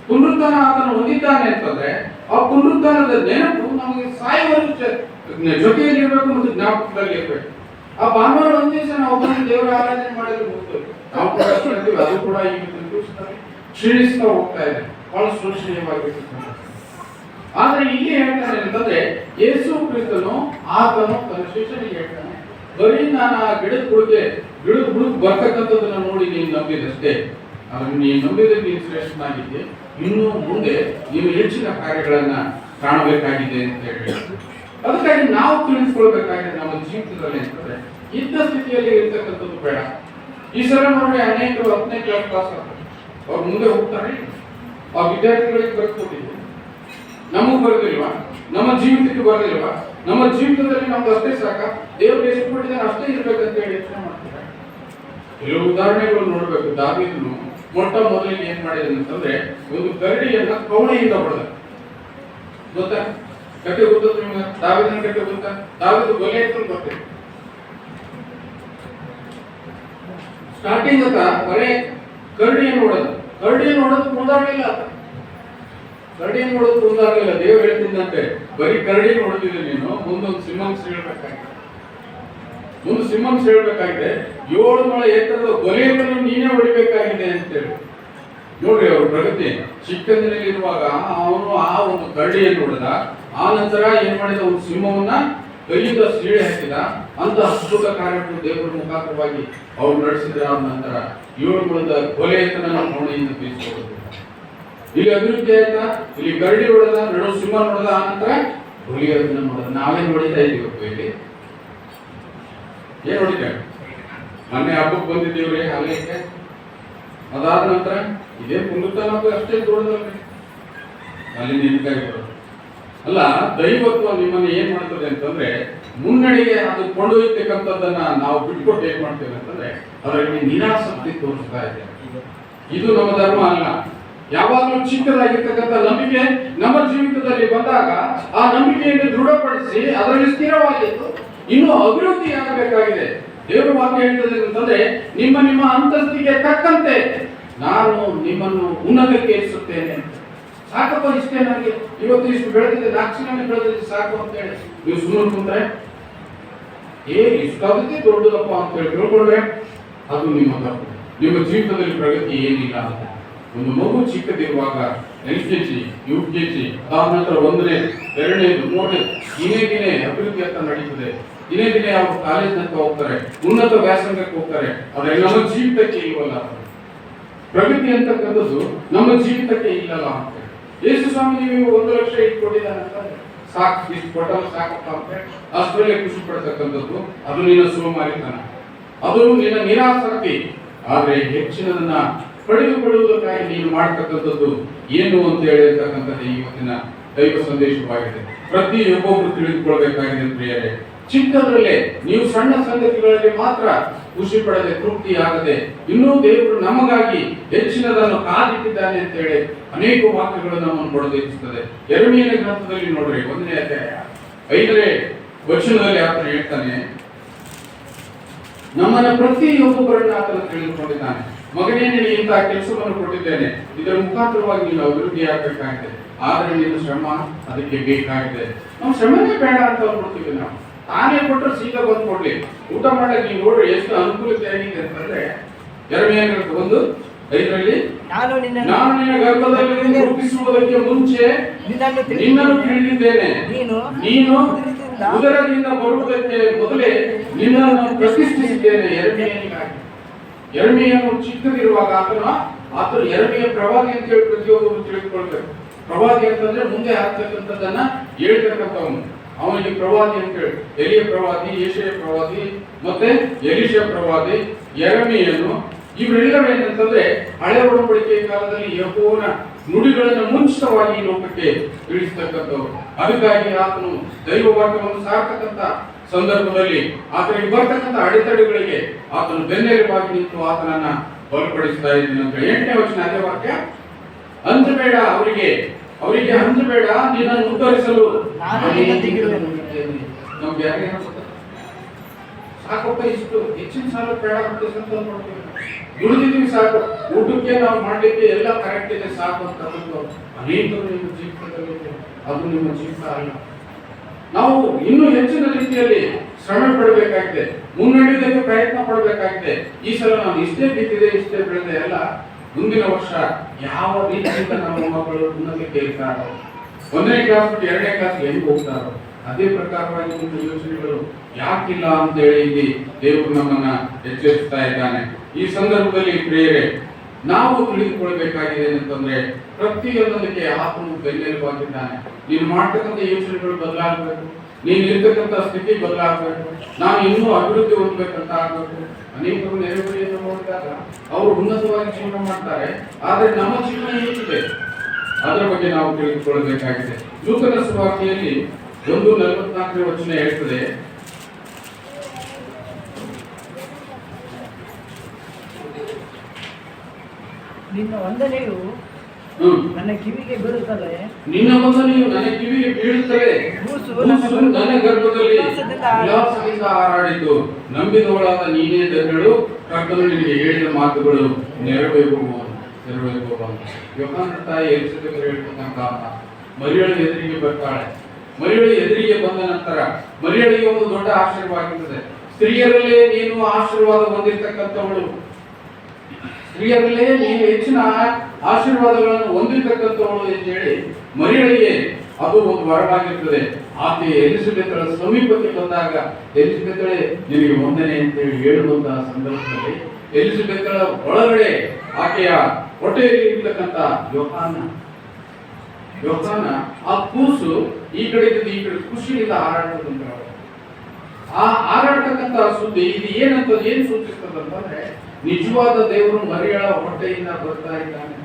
ಪುನರುತ್ಥಾನ ಆತನು ಹೊಂದಿದ್ದಾನೆ ಅಂತಂದ್ರೆ ಆ ಪುನರುತ್ಥಾನದ ನೆನಪು ನಮಗೆ ಸಾಯುವವರೆಗೂ ಜೊತೆಯಲ್ಲಿ ಇರಬೇಕು ಮತ್ತು ಜ್ಞಾಪಕದಲ್ಲಿ ಇರಬೇಕು. ಆ ಭಾನುವಾರ ಒಂದ್ ದಿವಸ ನಾವು ದೇವರ ಆರಾಧನೆ ಮಾಡಿದ್ರೆ ಹೋಗ್ತೇವೆ. ನಾವು ಕೂಡ ಅದು ಕೂಡ ಈಗ ಕ್ಷೀಣಿಸ್ತಾ ಹೋಗ್ತಾ ಇದೆ ಬಹಳ ಸುರಕ್ಷಿತವಾಗಿರ್ತಕ್ಕಂಥ ಆದ್ರೆ ಇಲ್ಲಿ ಹೇಳ್ತಾನೆ ಅಂತಂದ್ರೆ ಯೇಸು ಕ್ರಿಸ್ತನು ಆತನು ತನ್ನ ಶಿಷ್ಯನಿಗೆ ಹೇಳ್ತಾನೆ ಬರೀ ನಾನು ಆ ಗಿಡದ ಕುಳಿತೆ ಗಿಡದ ಹುಡುಕ್ ಬರ್ತಕ್ಕಂಥದ್ದನ್ನ ನೋಡಿ ನೀನು ನಂಬಿದಷ್ಟೇ. ಆದ್ರೆ ನೀನು ನಂಬಿದ್ರೆ ನೀನು ಶ್ರೇಷ್ಠನಾಗಿದ್ದೆ ಇನ್ನು ಮುಂದೆ ನೀವು ಹೆಚ್ಚಿನ ಕಾರ್ಯಗಳನ್ನ ಕಾಣಬೇಕಾಗಿದೆ ಅಂತ ಹೇಳಿ. ಅದಕ್ಕಾಗಿ ನಾವು ತಿಳಿಸ್ಕೊಳ್ಬೇಕಾಗಿದೆ ನಮ್ಮ ಜೀವಿತದಲ್ಲಿ ಅಂತಂದ್ರೆ, ಇದ್ದ ಸ್ಥಿತಿಯಲ್ಲಿ ಇರ್ತಕ್ಕಂಥದ್ದು ಬೇಡ. ಈ ಸಲ ನೋಡಿ ಅನೇಕರು ಹತ್ತನೇ ಕ್ಲಾಸ್ ಪಾಸ್ ಆಗ್ತಾರೆ. ಅವ್ರು ಮುಂದೆ ಹೋಗ್ತಾರೆ. ಆ ವಿದ್ಯಾರ್ಥಿಗಳಿಗೆ ಬರ್ಕೊಟ್ಟಿದ್ರು ನಮಗೂ ಬರೋದಿಲ್ವಾ ನಮ್ಮ ಜೀವಿತಕ್ಕೆ ಬರೋದಿಲ್ವಾ ನಮ್ಮ ಜೀವಿತದಲ್ಲಿ ನಮ್ದು ಅಷ್ಟೇ ಸಾಕ? ದೇವ್ರು ಎಷ್ಟು ಕೊಟ್ಟಿದ್ದಾನೆ ಅಷ್ಟೇ ಇರ್ಬೇಕಂತ ಹೇಳಿ ಯೋಚನೆ ಮಾಡ್ತಾರೆ. ಕೆಲವು ಉದಾಹರಣೆಗಳು ನೋಡ್ಬೇಕು. ದಾವಿದನು ಮೊಟ್ಟ ಮೊದಲಿಗೆ ಏನ್ ಮಾಡಿದ ಅಂತಂದ್ರೆ ಒಂದು ಕರಡಿಯನ್ನ ಕವಣೆಯಿಂದ ಹೊಡೆದ. ಗೊತ್ತಾ? ಕಟ್ಟೆ ಗೊತ್ತ ನಿಮ್ಗೆ? ದಾವಿದನ ಕಟ್ಟೆ ಗೊತ್ತಾ? ದಾವಿದ ಬಲೆ ಅಂತ ಬರ್ತೇವೆ ಸ್ಟಾರ್ಟಿಂಗ್ ಅಂತ ಬರೇ ಕರಡಿಯನ್ನು ನೋಡೋದು ಕರಡಿಯನ್ನು ನೋಡೋದು ಕುಂದಾಡಲಿಲ್ಲ ಕರಡಿ ನೋಡೋದು ಕುಂದಾಡಲಿಲ್ಲ ದೇವ್ರು ಹೇಳ್ತಿದ್ದಂತೆ, ಬರೀ ಕರಡಿ ನೋಡ್ತಿದ್ದೆ ನೀನು ಮುಂದೊಂದು ಸಿಂಹಂಸ್ ಹೇಳ್ಬೇಕಾಗಿದೆ. ಮುಂದೆ ಸಿಂಹಂಸ್ ಹೇಳ್ಬೇಕಾಗಿದೆ. ಏಳು ಮೊಳ ಎತ್ತರದ ಕೊಲೆಯನ್ನು ನೀನೇ ಹೊಡಿಬೇಕಾಗಿದೆ ಅಂತೇಳಿ. ನೋಡ್ರಿ ಅವ್ರ ಪ್ರಗತಿ. ಚಿಕ್ಕಂದಿನಲ್ಲಿರುವಾಗ ಅವನು ಆ ಒಂದು ಕರಡಿಯನ್ನು ನೋಡಿದ. ಆ ನಂತರ ಏನ್ ಮಾಡಿದ? ಒಂದು ಸಿಂಹವನ್ನ ಕೈಯಿಂದ ಸೀಳೆ ಹಾಕಿದ ಅಂತ ಅದ್ಭುತ ಕಾರ್ಯಗಳು ದೇವರ ಮುಖಾಂತರವಾಗಿ ಅವ್ರು ನಡೆಸಿದ್ರ ನಂತರ ಏಳು ಮುಳದ ಕೊಲೆಯತನ ಕೋಣೆಯಿಂದ ಬೀಸಿಕೊಳ್ಳುದು ಇಲ್ಲಿ ಅಭಿವೃದ್ಧಿ ಆಯ್ತಾ? ಇಲ್ಲಿ ಗರಡಿ ಹೊಡೆದ ನಡು ಸಿಂಹ ನೋಡದ ಆ ನಂತರ ಹುಲಿಯನ್ನ ನೋಡಿದ ನಾವೇ ಹೊಡಿತಾ ಇದ್ದೀವಿ ಇಲ್ಲಿ ಏನ್ ನೋಡಿದ್ದೆ ಮೊನ್ನೆ ಹಬ್ಬಕ್ಕೆ ಬಂದಿದ್ದೀವ್ರಿ ಹಾಗೆ ಅದಾದ ನಂತರ ಇದೇ ಪುನರುತ್ಥಾನಕ್ಕೂ ಅಷ್ಟೇ ದೊಡ್ಡದಲ್ರಿ ಅಲ್ಲಿ ನಿಂತಾಯ್ತು ಅಲ್ಲ, ದೈವತ್ವ ನಿಮ್ಮನ್ನ ಏನ್ ಮಾಡ್ತದೆ ಅಂತಂದ್ರೆ, ಮುನ್ನಡೆಗೆ ಅದು ಕೊಂಡೊಯ್ತಕ್ಕಂಥದ್ದನ್ನ ನಾವು ಬಿಟ್ಕೊಟ್ಟು ಏನ್ ಮಾಡ್ತೇವೆ ಅಂತಂದ್ರೆ, ಅದರಲ್ಲಿ ನಿರಾಸಕ್ತಿ ತೋರಿಸ್ತಾ ಇದೆ. ಇದು ನಮ್ಮ ಧರ್ಮ ಅಲ್ಲ. ಯಾವಾಗಲೂ ಚಿಕ್ಕದಾಗಿರ್ತಕ್ಕಂಥ ನಂಬಿಕೆ ನಮ್ಮ ಜೀವಿತದಲ್ಲಿ ಬಂದಾಗ ಆ ನಂಬಿಕೆಯನ್ನು ದೃಢಪಡಿಸಿ ಅದರಲ್ಲಿ ಸ್ಥಿರವಾಗಿದ್ದು ಇನ್ನೂ ಅಭಿವೃದ್ಧಿ ಆಗಬೇಕಾಗಿದೆ. ದೇವರು ವಾಕ್ಯ ಹೇಳ್ತದೆ ಅಂತಂದ್ರೆ ನಿಮ್ಮ ನಿಮ್ಮ ಅಂತಸ್ತಿಗೆ ತಕ್ಕಂತೆ ನಾನು ನಿಮ್ಮನ್ನು ಉನ್ನತಕ್ಕೆ ಇರಿಸುತ್ತೇನೆ. ಸಾಕಪ್ಪ ಇಷ್ಟೇ ನನಗೆ. ಇವತ್ತು ಇಷ್ಟು ಬೆಳೆದಿದೆ ದಾಕ್ಷಿಣ್ಯ ಬೆಳೆದಿದೆ ಸಾಕು ಅಂತ ಹೇಳಿ ನೀವು ಸುಮ್ಮನೆ ಕುಂತ್ರೆ, ಏ ಇಷ್ಟಾದಕ್ಕೆ ದೊಡ್ಡದಪ್ಪ ಅಂತ ಹೇಳಿ ತಿಳ್ಕೊಂಡ್ರೆ ಅದು ನಿಮ್ಮ ತಪ್ಪು. ನಿಮ್ಮ ಜೀವಿತದಲ್ಲಿ ಪ್ರಗತಿ ಏನಿಲ್ಲ ಅಂತ. ಒಂದು ಮಗು ಚಿಕ್ಕದಿರುವಾಗ L K G, U K G ಅದಾದ ನಂತರ ಒಂದನೇ, ಎರಡನೇದು ಮೂರನೇ ದಿನೇ ದಿನೇ ಅಭಿವೃದ್ಧಿ ಅಂತ ನಡೀತದೆ. ದಿನೇ ದಿನೇ ಅವರು ಕಾಲೇಜ್ ಹೋಗ್ತಾರೆ, ಉನ್ನತ ವ್ಯಾಸಂಗಕ್ಕೆ ಹೋಗ್ತಾರೆ. ನಮ್ಮ ಜೀವಿತಕ್ಕೆ ಇಲ್ವಲ್ಲ. ಪ್ರಗತಿ ಅಂತಕ್ಕಂಥದ್ದು ನಮ್ಮ ಜೀವಿತಕ್ಕೆ ಇಲ್ಲಲ್ಲ ಅಂತ. ಯೇಸು ಸ್ವಾಮಿ, ನೀವು ಒಂದು ಲಕ್ಷ ಇಟ್ಕೊಂಡಿದ್ದಾನೆ ಅಂತಂದ್ರೆ ಸಾಕು, ಇಷ್ಟು ಕೊಟ್ಟವ ಸಾಕಪ್ಪ ಅಂತ ಅಷ್ಟರಲ್ಲೇ ಖುಷಿ ಪಡ್ತಕ್ಕಂಥದ್ದು, ಅದು ನಿನ್ನ ಸೋಮಾರಿತನ. ಅದು ನಿನ್ನ ನಿರಾಸಕ್ತಿ. ಆದ್ರೆ ಹೆಚ್ಚಿನದನ್ನ ಪಡೆದುಕೊಳ್ಳುವುದಕ್ಕಾಗಿ ನೀನು ಮಾಡ್ತಕ್ಕಂಥದ್ದು ಏನು ಅಂತ ಹೇಳಿರ್ತಕ್ಕಂಥದ್ದು ಇವತ್ತಿನ ದೈವ ಸಂದೇಶವಾಗಿದೆ. ಪ್ರತಿಯೊಬ್ಬೊಬ್ರು ತಿಳಿದುಕೊಳ್ಬೇಕಾಗಿದೆ ಪ್ರಿಯರೇ. ಚಿಕ್ಕದ್ರಲ್ಲೇ ನೀವು ಸಣ್ಣ ಸಂಗತಿಗಳಲ್ಲಿ ಮಾತ್ರ ಖುಷಿ ಪಡದೆ ತೃಪ್ತಿ ಆಗದೆ ಇನ್ನೂ ದೇವರು ನಮಗಾಗಿ ಹೆಚ್ಚಿನದನ್ನು ಕಾದಿಟ್ಟಿದ್ದಾನೆ ಅಂತ ಹೇಳಿ ಅನೇಕ ವಾಕ್ಯಗಳು ನಮ್ಮನ್ನು ಬಡದಿರಿಸುತ್ತದೆ ಎರಡನೇ ಗ್ರಂಥದಲ್ಲಿ ನೋಡ್ರಿ, ಒಂದನೇ ಅಧ್ಯಾಯ. ಐದನೇ ವಚನದಲ್ಲಿ ಆತನು ಹೇಳ್ತಾನೆ, ನಮ್ಮನ್ನ ಪ್ರತಿಯೊಬ್ಬರನ್ನ ಆತನು ತಿಳಿದುಕೊಂಡಿದ್ದಾನೆ. ಮಗನೇ, ನಿನಗೆ ಇಂತಹ ಕೆಲಸವನ್ನು ಕೊಟ್ಟಿದ್ದೇನೆ. ಇದರ ಮುಖಾಂತರವಾಗಿ ನೀನು ಅಭಿವೃದ್ಧಿ ಆಗಬೇಕಾಗಿದೆ. ಆದರೆ ನೀನು ಶ್ರಮ, ಅದಕ್ಕೆ ಬೇಕಾಗಿದೆ. ನಾವು ಶ್ರಮನೇ ಬೇಡ ಅಂತ ಅಂದ್ಬಿಡ್ತೀವಿ ನಾವು. ತಾನೇ ಕೊಟ್ಟರೆ ಸೀದಾ ಬಂದು ಕೊಡ್ಲಿ. ಊಟ ಮಾಡಕ್ಕೆ ನೀವು ನೋಡ್ರಿ ಎಷ್ಟು ಅನುಕೂಲತೆ ಆಗಿದೆ ಅಂತಂದ್ರೆ ಎರಡನೇ ಒಂದು ಐದರಲ್ಲಿ ನಾನು ನಿನ್ನನ್ನು ನಾನು ನಿನ್ನ ಗರ್ಭದಲ್ಲಿ ರೂಪಿಸುವುದಕ್ಕೆ ಮುಂಚೆ ನಿನ್ನನ್ನು ನಿನ್ನನ್ನು ತಿಳಿದಿದ್ದೇನೆ. ನೀನು ನೀನು ಉದರದಿಂದ ಬರುವುದಕ್ಕೆ ಮೊದಲೇ ನಿನ್ನನ್ನು ಪ್ರತಿಷ್ಠಿಸಿದ್ದೇನೆ ಎರಡನೇ ಎರಡನೆಯನ್ನು ಚಿಕ್ಕದಿರುವಾಗ ಆತನ ಆತನು ಎರಡನೆಯ ಪ್ರವಾದಿ ಅಂತ ಹೇಳಿ ಪ್ರತಿಯೊಬ್ಬರು ತಿಳಿದುಕೊಳ್ಬೇಕು. ಪ್ರವಾದಿ ಅಂತಂದ್ರೆ ಮುಂದೆ ಆಗ್ತಕ್ಕಂಥದ್ದನ್ನ ಹೇಳ್ತಕ್ಕಂಥವನು. ಅವನಿಗೆ ಪ್ರವಾದಿ ಅಂತ ಹೇಳಿ. ಎಲಿಯ ಪ್ರವಾದಿ, ಏಷಯ ಪ್ರವಾದಿ, ಮತ್ತೆ ಎಲಿಷ ಪ್ರವಾದಿ, ಎರಡನೆಯನ್ನು ಇವರೆಲ್ಲರೂ ಏನಂತಂದ್ರೆ ಹಳೆ ಒಡಂಬಡಿಕೆಯ ಕಾಲದಲ್ಲಿ ಯಹೋವನ ನುಡಿಗಳನ್ನು ಮುಂಚಿತವಾಗಿ ಲೋಕಕ್ಕೆ ತಿಳಿಸ್ತಕ್ಕಂಥವ್ರು. ಅದಕ್ಕಾಗಿ ಆತನು ದೈವ ಭಾಗವನ್ನು ಸಾರ್ತಕ್ಕಂಥ ಸಂದರ್ಭದಲ್ಲಿ ಆತನಿಗೆ ಬರ್ತಕ್ಕಂಥ ಅಡೆತಡೆಗಳಿಗೆ ಆತನು ಬೆನ್ನೆಲುಬಾಗಿ ನಿಂತು ಆತನನ್ನ ಬಲಪಡಿಸ್ತಾ ಇದ್ದೀನಿ ಅಂತ. ಎಂಟನೇ ವರ್ಷ ಅದೇ ವಾಕ್ಯ. ಅಂಜಬೇಡ ಅವರಿಗೆ ಅವರಿಗೆ ಅಂಜಬೇಡ ನಿನ್ನನ್ನು ಉದ್ಧರಿಸಲು. ನಮ್ಗೆ ಯಾರಿಗೆ? ಸಾಕಪ್ಪ ಇಷ್ಟು ಹೆಚ್ಚಿನ ಸಾಲ ಬೇಡ ಅಂತ ದುಡಿದಿದ್ದೀವಿ ಸಾಕು. ಊಟಕ್ಕೆ ನಾವು ಮಾಡಲಿಕ್ಕೆ ಎಲ್ಲ ಕರೆಕ್ಟ್ ಇದೆ ಸಾಕು ಅಂತ ಅನೇಕರು ನಿಮ್ಮ ಜೀವಿತದಲ್ಲಿ. ಅದು ನಿಮ್ಮ ಜೀವಿತ ಅಲ್ಲ. ನಾವು ಇನ್ನೂ ಹೆಚ್ಚಿನ ರೀತಿಯಲ್ಲಿ ಶ್ರಮ ಪಡಬೇಕಾಗಿದೆ. ಮುನ್ನಡೆಯುವುದಕ್ಕೆ ಪ್ರಯತ್ನ ಪಡಬೇಕಾಗಿದೆ. ಈ ಸಲ ನಾನು ಇಷ್ಟೇ ಬಿದ್ದಿದೆ ಇಷ್ಟೇ ಬೆಳೆದೆ ಅಲ್ಲ. ಮುಂದಿನ ವರ್ಷ ಯಾವ ರೀತಿಯಿಂದ ನಮ್ಮ ಮಕ್ಕಳು ಉನ್ನತಕ್ಕೆ ಇರ್ತಾರೋ ಒಂದನೇ ಕ್ಲಾಸ್ ಎರಡನೇ ಕ್ಲಾಸ್ ಹೆಂಗೆ ಹೋಗ್ತಾರೋ, ಅದೇ ಪ್ರಕಾರವಾಗಿ ನಿಮ್ಮ ಯೋಚನೆಗಳು ಯಾಕಿಲ್ಲ ಅಂತ ಹೇಳಿ ಇಲ್ಲಿ ದೇವರು ನಮ್ಮನ್ನ ಎಚ್ಚರಿಸ್ತಾ ಇದ್ದಾನೆ. ಈ ಸಂದರ್ಭದಲ್ಲಿ ಪ್ರೇರೆ ನಾವು ತಿಳಿದುಕೊಳ್ಬೇಕಾಗಿದೆ ಅಂತಂದ್ರೆ ಪ್ರತಿಯೊಂದಕ್ಕೆ ಆತನು ಬೆನ್ನೆಲುಬಾಗಿದ್ದಾನೆ ನೀನು ಮಾಡ್ತಕ್ಕಂಥ ಯೋಚನೆಗಳು ಬದಲಾಗಬೇಕು. ನೀನು ಇರ್ತಕ್ಕಂಥ ಸ್ಥಿತಿ ಬದಲಾಗಬೇಕು. ನಾನು ಇನ್ನೂ ಅಭಿವೃದ್ಧಿ ಹೊಂದಬೇಕಂತ ಆಗಬೇಕು. ಅನೇಕರು ನೆರೆಹೊರೆಯನ್ನು ನೋಡಿದಾಗ ಅವರು ಉನ್ನತವಾಗಿ ಜೀವನ ಮಾಡ್ತಾರೆ. ಆದರೆ ನಮ್ಮ ಜೀವನ ಏನಿದೆ ಅದರ ಬಗ್ಗೆ ನಾವು ತಿಳಿದುಕೊಳ್ಳಬೇಕಾಗಿದೆ. ಲೂಕನ ಸುವಾರ್ತೆಯಲ್ಲಿ ಒಂದು ನಲವತ್ನಾಲ್ಕನೇ ವಚನ ಹೇಳ್ತದೆ. ನಿನ್ನ ವಂದನೆಯು. ನನ್ನ ಕಿವಿಗೆ ಬೀಳುತ್ತವೆ. ನಿನ್ನ ವಂದನೆಯು ನನ್ನ ಕಿವಿಗೆ ಬೀಳುತ್ತವೆ. ನನ್ನ ಗರ್ಭದಲ್ಲಿ ವಿಲಾಸದಿಂದ ಹಾರಾಡಿದ್ದು ಹಾರಾಡಿತು. ನಂಬಿದವಳಾದ ನೀನೇ ದರ್ಗಳು ಕರ್ತನು ನಿನಗೆ ಹೇಳಿದ ಮಾತುಗಳು ನೆರವೇರು ನೆರವೇರುವು ಯೋಹಾನ ತಾಯಿ ಎಲಿಸಬೇಕರು ಹೇಳ್ತಕ್ಕಂಥ ಮರಿಯಳು ಎದುರಿಗೆ ಬರ್ತಾಳೆ. ಮರಿಯಳು ಎದುರಿಗೆ ಬಂದ ನಂತರ ಮರಿಯಳಿಗೆ ಒಂದು ದೊಡ್ಡ ಆಶೀರ್ವಾದ ಸ್ತ್ರೀಯರಲ್ಲೇ ನೀನು ಆಶೀರ್ವಾದ ಹೊಂದಿರತಕ್ಕಂಥವಳು. ಸ್ತ್ರೀಯರಲ್ಲೇ ನೀವು ಹೆಚ್ಚಿನ ಆಶೀರ್ವಾದಗಳನ್ನು ಹೊಂದಿರತಕ್ಕಂಥವಳು ಅಂತ ಹೇಳಿ ಮರಿಯಳಿಗೆ ಅದು ಒಂದು ವರವಾಗಿರ್ತದೆ. ಆಕೆ ಎಲಿಸಬೆತ್ತಳ ಸಮೀಪಕ್ಕೆ ಬಂದಾಗ ಎಲಿಸಬೆತ್ತಳೆ ನಿಮಗೆ ವಂದನೆ ಅಂತೇಳಿ ಹೇಳುವಂತಹ ಸಂದರ್ಭದಲ್ಲಿ ಎಲಿಸಬೆತ್ತಳ ಒಳಗಡೆ ಆಕೆಯ ಹೊಟ್ಟೆಯಲ್ಲಿ ಇರ್ತಕ್ಕಂಥ ಯೋಹಾನ ಯೋಹಾನ ಆ ಕೂಸು ಈ ಕಡೆ ಈ ಕಡೆ ಖುಷಿಯಿಂದ ಹಾರಾಡ್ತದಂತ ಆ ಹಾರಾಡ್ತಕ್ಕಂಥ ಸುದ್ದಿ ಇದು ಏನಂತ ಏನು ಸೂಚಿಸ್ತದಂತಂದ್ರೆ ನಿಜವಾದ ದೇವರು ಮರಿಯಳ ಹೊಟ್ಟೆಯಿಂದ ಬರ್ತಾ ಇದ್ದಾನೆ.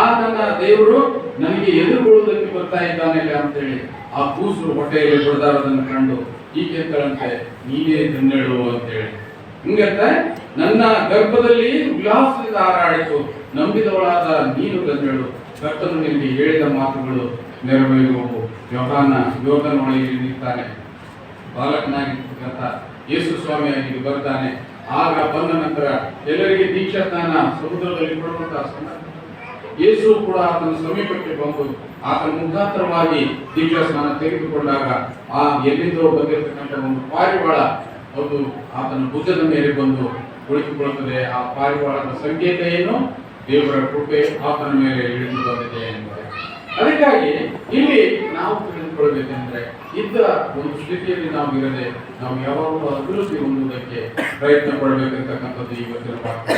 ಆ ನನ್ನ ದೇವರು ನನಗೆ ಎದುರುಗೊಳ್ಳುವುದಕ್ಕೆ ಬರ್ತಾ ಇದ್ದಾನೆ ಅಂತೇಳಿ ಆ ಕೂಸು ಹೊಟ್ಟೆಯಲ್ಲಿ ಬಿಡದಾರದನ್ನು ಕಂಡು, ಈಕೆ ಅಂತಳಂತೆ, ನೀನೇ ಧನ್ಯಳು ಅಂತೇಳಿ. ಹಿಂಗಂತ ನನ್ನ ಗರ್ಭದಲ್ಲಿ ಉಲ್ಲಾಸದಿಂದ ಹಾರಾಡಿತು. ನಂಬಿದವಳಾದ ನೀನು ಧನ್ಯಳು ಕರ್ತನು ನಿಮಗೆ ಹೇಳಿದ ಮಾತುಗಳು ನೆರವೇರುವವು. ಯೋಗನ ಯೋಗನೊಳಗೆ ನಿಂತಾನೆ ಬಾಲಕನಾಗಿರ್ತಕ್ಕಂಥ ಯೇಸು ಸ್ವಾಮಿಯಾಗಿ ಬರ್ತಾನೆ. ಆಗ ಬಂದ ನಂತರ ಎಲ್ಲರಿಗೆ ದೀಕ್ಷಾ ಸ್ನಾನ ಸಮುದ್ರದಲ್ಲಿ ಕೊಡುವಂತಹ ಸಂದರ್ಭ ಯೇಸು ಕೂಡ ಆತನ ಸಮೀಪಕ್ಕೆ ಬಂದು ಆತನ ಮುಖಾಂತರವಾಗಿ ದೀಕ್ಷಾ ಸ್ನಾನ ತೆಗೆದುಕೊಂಡಾಗ ಆ ಎಲ್ಲಿಂದೋ ಬಂದಿರತಕ್ಕಂಥ ಒಂದು ಪಾರಿವಾಳ ಅದು ಆತನ ಭುಜದ ಮೇಲೆ ಬಂದು ಕುಳಿತುಕೊಳ್ಳುತ್ತದೆ. ಆ ಪಾರಿವಾಳದ ಸಂಕೇತ ಏನು? ದೇವರ ಕೃಪೆ ಆತನ ಮೇಲೆ ಇಳಿದು ಬಂದಿದೆ ಎಂಬುದು ಅದಕ್ಕಾಗಿ ಇಲ್ಲಿ ನಾವು ತಿಳಿದುಕೊಳ್ಬೇಕೆಂದ್ರೆ ಒಂದು ಸ್ಥಿತಿಯಲ್ಲಿ ನಾವು ಇರದೆ ನಾವು ಯಾವಾಗಲೂ ಅಭಿವೃದ್ಧಿ ಹೊಂದುವುದಕ್ಕೆ ಪ್ರಯತ್ನ ಪಡಬೇಕಂತಕ್ಕಂಥದ್ದು ಇವತ್ತಿನ ವಾಕ್ಯ.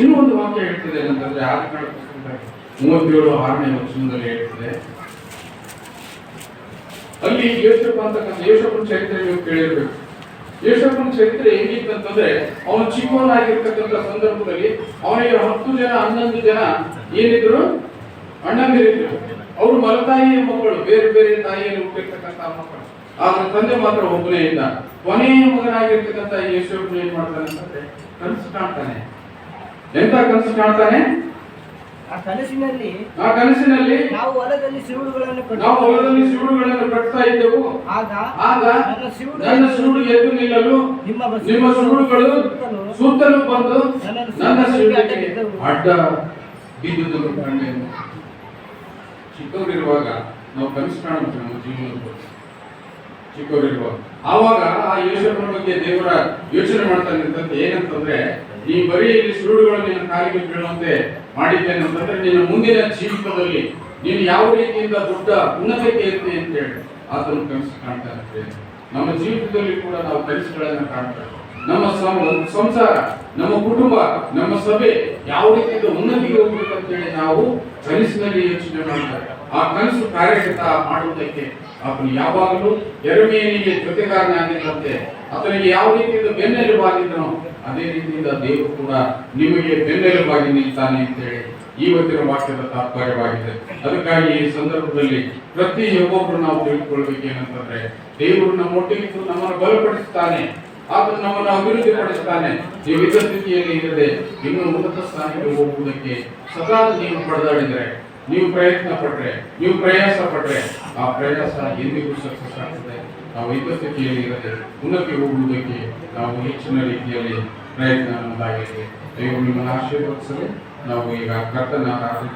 ಇನ್ನೂ ಒಂದು ವಾಕ್ಯ ಹೇಳ್ತಿದೆ ಏನಂತಂದ್ರೆ ಆದಿಕಾಂಡ ಮೂವತ್ತೇಳು ಆರನೇ ವಚನದಲ್ಲಿ ಹೇಳ್ತಿದೆ. ಅಲ್ಲಿ ಯೇಶಪ್ಪ ಅಂತಕ್ಕಂಥ ಯೋಶಪ್ಪನ ಚರಿತ್ರೆ ನೀವು ಕೇಳಿರ್ಬೇಕು. ಯೋಶಪ್ಪನ ಚರಿತ್ರೆ ಹೇಗಿತ್ತಂತಂದ್ರೆ ಅವನು ಚಿಕ್ಕವನಾಗಿರ್ತಕ್ಕಂಥ ಸಂದರ್ಭದಲ್ಲಿ ಅವನಿಗೆ ಹತ್ತು ಜನ, ಹನ್ನೊಂದು ಜನ ಏನಿದ್ರು? ಅಣ್ಣಂದಿರಿದ್ರು. ಅವರು ಮಲತಾಯಿಯ ಮಕ್ಕಳು, ಬೇರೆ ಬೇರೆ ತಾಯಿಯಲ್ಲಿ ಹುಟ್ಟಿರ್ತಕ್ಕಂಥ ಮಕ್ಕಳು. ಆದ್ರೆ ತಂದೆ ಮಾತ್ರ ಒಬ್ಬನೇ ಇಲ್ಲ. ಕೊನೆಯ ಮಗನಾಗಿರ್ತಕ್ಕಂಥ ಯೇಸು ಏನ್ ಮಾಡ್ತಾನೆ ಅಂತಂದ್ರೆ ಕನಸು ಕಾಣ್ತಾನೆ. ಎಂತ ಕನಸು ಕಾಣ್ತಾನೆ? ಆ ಕನಸಿನಲ್ಲಿ ಆ ಕನಸಿನಲ್ಲಿ ನಾವು ಹೊಲದಲ್ಲಿ ಸಿವುಡುಗಳನ್ನು ನಾವು ಹೊಲದಲ್ಲಿ ಕಟ್ತಾ ಇದ್ದೆವು. ಆಗ ಆಗ ನನ್ನ ಸಿವುಡು ನನ್ನ ಎದ್ದು ನಿಲ್ಲಲು ನಿಮ್ಮ ನಿಮ್ಮ ಸುರುಳುಗಳು ಸುತ್ತಲೂ ಬಂದು ನನ್ನ ಸಿವುಡಿಗೆ ಅಡ್ಡ ಬಿದ್ದುದನ್ನು ಕಂಡೆನು ಚಿಕ್ಕವರಿರುವಾಗ ನಾವು ಕನಸು ಕಾಣುತ್ತೆ ನಮ್ಮ ಜೀವನದ ಚಿಕ್ಕವರಿರುವಾಗ ಆವಾಗ ಆ ಯೋಚನೆ ಬಗ್ಗೆ ದೇವರ ಯೋಚನೆ ಮಾಡ್ತಾ ಅಂತಂದ್ರೆ ಏನಂತಂದ್ರೆ, ನೀ ಬರೀ ಇಲ್ಲಿ ಸುರುಳುಗಳು ನಿನ್ನ ಕಾಲಿಗೆ ಬೀಳುವಂತೆ ಮಾಡಿದ್ದೇನೆ ಅಂತಂದ್ರೆ ನಿನ್ನ ಮುಂದಿನ ಜೀವಿತದಲ್ಲಿ ನೀನು ಯಾವ ರೀತಿಯಿಂದ ದೊಡ್ಡ ಉನ್ನತಕ್ಕೆ ಇರ್ತೀನಿ ಅಂತ ಹೇಳಿ ಆತನು ಕನಸು ಕಾಣ್ತಾ ಇರ್ತೇವೆ ನಮ್ಮ ಜೀವಿತದಲ್ಲಿ ಕೂಡ ನಾವು ಕನಸುಗಳನ್ನು ಕಾಣ್ತೇವೆ ನಮ್ಮ ಸಂಸಾರ, ನಮ್ಮ ಕುಟುಂಬ, ನಮ್ಮ ಸಭೆ ಯಾವ ರೀತಿಯಿಂದ ಉನ್ನತಿಗೆ ಹೋಗ್ಬೇಕಂತೇಳಿ ನಾವು ಕನಸಿನಲ್ಲಿ ಯೋಚನೆ ಮಾಡ್ತಾರೆ ಆ ಕನಸು ಕಾರ್ಯಗತ ಮಾಡುವುದಕ್ಕೆ ಅವನು ಯಾವಾಗಲೂ ಎರಮೇನಿಗೆ ಜೊತೆಗಾರನಾಗಿದ್ದಂತೆ ಆತನಿಗೆ ಯಾವ ರೀತಿಯಿಂದ ಬೆನ್ನೆಲುಬಾಗಿದ್ದನೋ ಅದೇ ರೀತಿಯಿಂದ ದೇವರು ಕೂಡ ನಿಮಗೆ ಬೆನ್ನೆಲುಬಾಗಿ ನಿಲ್ತಾನೆ ಅಂತೇಳಿ ಇವತ್ತಿನ ವಾಕ್ಯದ ತಾತ್ಪರ್ಯವಾಗಿದೆ. ಅದಕ್ಕಾಗಿ ಈ ಸಂದರ್ಭದಲ್ಲಿ ಪ್ರತಿ ಒಬ್ಬೊಬ್ರು ನಾವು ತಿಳ್ಕೊಳ್ಬೇಕೇನಂತಂದ್ರೆ ದೇವರು ನಮ್ಮೊಟ್ಟಿಗಿದ್ದು ನಮ್ಮನ್ನು ಬಲಪಡಿಸ್ತಾನೆ, ಆತನು ನಮ್ಮನ್ನು ಅಭಿವೃದ್ಧಿ ಪಡಿಸ್ತಾನೆ ನೀವು ಸ್ಥಿತಿಯಲ್ಲಿ ಇರದೆ ಇನ್ನೂ ಉನ್ನತ ಸ್ಥಾನಕ್ಕೆ ಹೋಗುವುದಕ್ಕೆ ಸದಾ ನೀವು ಪಡೆದಾಡಿದ್ರೆ ನೀವು ಪ್ರಯತ್ನ ಪಟ್ರೆ, ನೀವು ಪ್ರಯಾಸ ಪಟ್ರೆ, ಆ ಪ್ರಯಾಸ ಎಂದಿಗೂ ಸಕ್ಸಸ್ ಆಗ್ತದೆ. ನಾವು ಇದ್ದ ಸ್ಥಿತಿಯಲ್ಲಿ ಇರದೆ ಉನ್ನತಿ ಹೋಗುವುದಕ್ಕೆ ನಾವು ಹೆಚ್ಚಿನ ರೀತಿಯಲ್ಲಿ ಪ್ರಯತ್ನ ಮಾಡಿದ್ದೇವೆ ದೇವರು ನಿಮ್ಮನ್ನು ಆಶೀರ್ವದಿಸಲಿ. ನಾವು ಈಗ ಕರ್ತನ